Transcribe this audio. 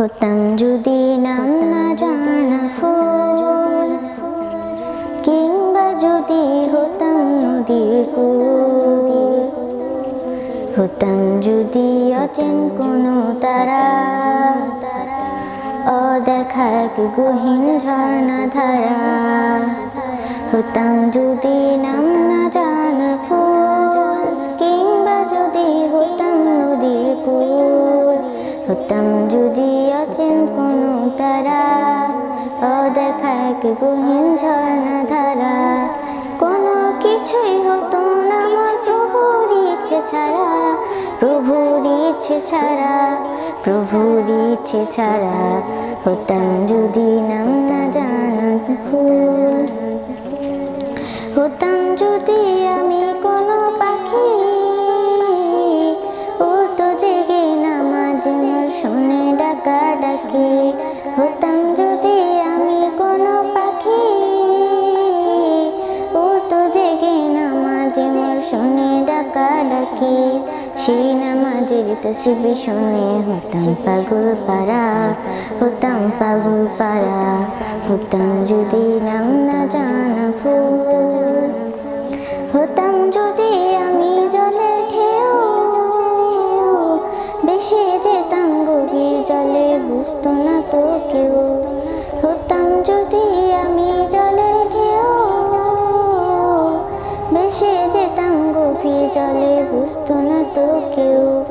হতাম যদি নাম না জানা ফুল, কিংবা যদি হতাম নদীর কুল, হতাম যদি অচেন কোনো তারা, অদেখা এক গহীন ঝর্ণা ধারা হতাম যদি নাম হতাম যদি অচেন কোনো তারা অদেখা এক গহীন ঝর্ণা ধারা। কোনো কিছুই হতো না আমার প্রভুর ইচ্ছে ছাড়া, প্রভুর ইচ্ছে ছাড়া, প্রভুর ইচ্ছে ছাড়া। হতাম যদি নাম না জানা ফুল হতাম যদি আমি ডাকা। ডাকি হতাম যদি আমি কোনো পাখি, উড়তো জেগে নামাজ মোর শুনে ডাকা ডাকি। সেই নামাজের তসবি শুনে হতাম পাগল পারা হতাম পাগল পারা হতাম যদি নাম না জানা ফুল হতাম যদি আমি জলে ঢেউ, বেশি যেতাম বুঝতো না তো কেউ। হতাম যদি আমি জলের ঢেউ। বেশি যেতাম গভীর জলে, বুঝতো না তো কেউ।